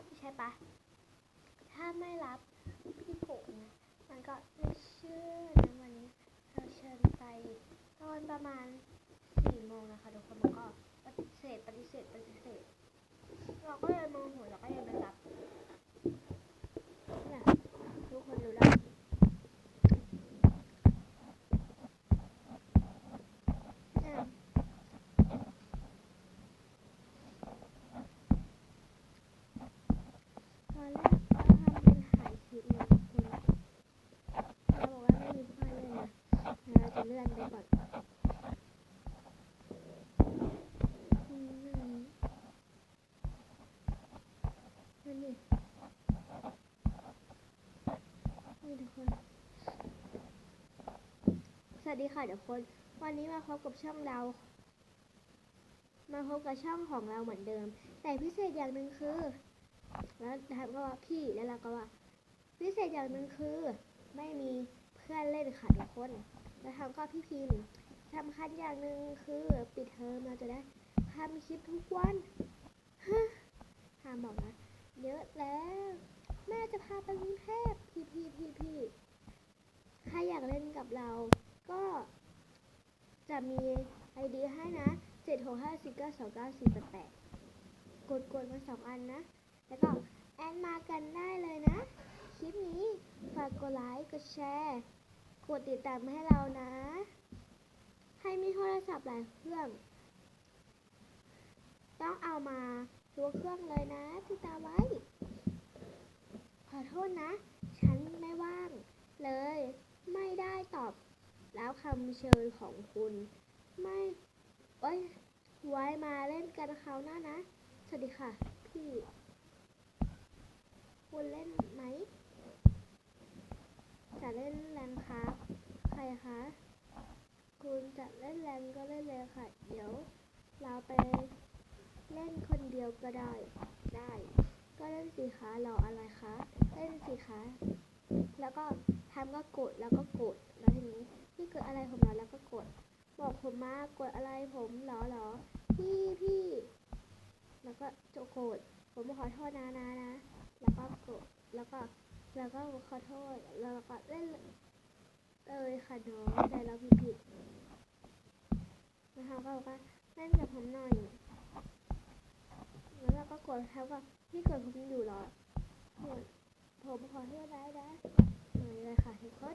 รับใช่ปะถ้าไม่รับพี่โกะนะมันก็ไม่เชื่อนะวันนี้เราเชิญไปตอนประมาณสี่โมงนะคะทุกคนมันก็ปฏิเสธปฏิเสธปฏิเสธ เราก็เลยโมโหเราก็ยังไปรับเนี่ยทุกคนรู้แล้วเนี่ย ตอนแรกเราทำเป็นถ่ายคลิปนะทุกคนเราบอกว่าไม่มีเพื่อนเล่นนะเราจะเลื่อนไปก่อน อืมนั่นนั่นนี่นี่ทุกคนสวัสดีค่ะทุกคน วันนี้มาพบกับช่องเรา มาพบกับช่องของเราเหมือนเดิม แต่พิเศษอย่างหนึ่งคือ แล้วทำก็ว่าพี่แล้วเราก็ว่าพิเศษอย่างหนึ่งคือไม่มีเพื่อนเล่นค่ะทุกคนแล้วทำก็พี่พิมพ์สำคัญอย่างหนึ่งคือปิดเทอมเราจะได้ทำคลิปทุกวันฮะหามบอกนะเยอะแล้ว แม่จะพาไปกรุงเทพพี่พี่พี่พี่ใครอยากเล่นกับเรา ก็จะมีไอเดียให้นะเจ็ดหกห้าสี่เก้าสองเก้าสี่แปดแปดกดกดมาสองอันนะ แล้วก็แอดมากันได้เลยนะ คลิปนี้ฝากกดไลค์กดแชร์กดติดตามให้เรานะ ให้มีโทรศัพท์หลายเครื่อง ต้องเอามาตัวเครื่องเลยนะติดตามไว้ ขอโทษนะ ฉันไม่ว่าง เลย ไม่ได้ตอบ แล้วคำเชิญของคุณ ไม่เอ้ยไว้มาเล่นกันคราวหน้านะ สวัสดีค่ะ พี่ คุณเล่นไหม จะเล่นแรงครับ ใครคะ คุณจะเล่นแรงก็เล่นเลยค่ะ เดี๋ยว เราไปเล่นคนเดียวก็ได้ ได้ ก็เล่นสิคะรออะไรคะ เล่นสิคะ แล้วก็ทำก็กดแล้วก็กด แล้วทีนี้พี่เกิดอะไรผมเรอแล้วก็กด บอกผมมากดอะไรผมหรอหรอพี่พี่ แล้วก็จะโกรธผมขอโทษนะนะนะ แล้วก็โกรธแล้วก็ แล้วก็ขอโทษแล้วก็เล่นเลยค่ะน้องแต่เราผิดผิดนะคะก็บอกว่าเล่นกับผมหน่อยแล้วเราก็กดเขาว่าพี่กดผมอยู่หรอผมขอโทษได้ได้อยเลยค่ะทุกคน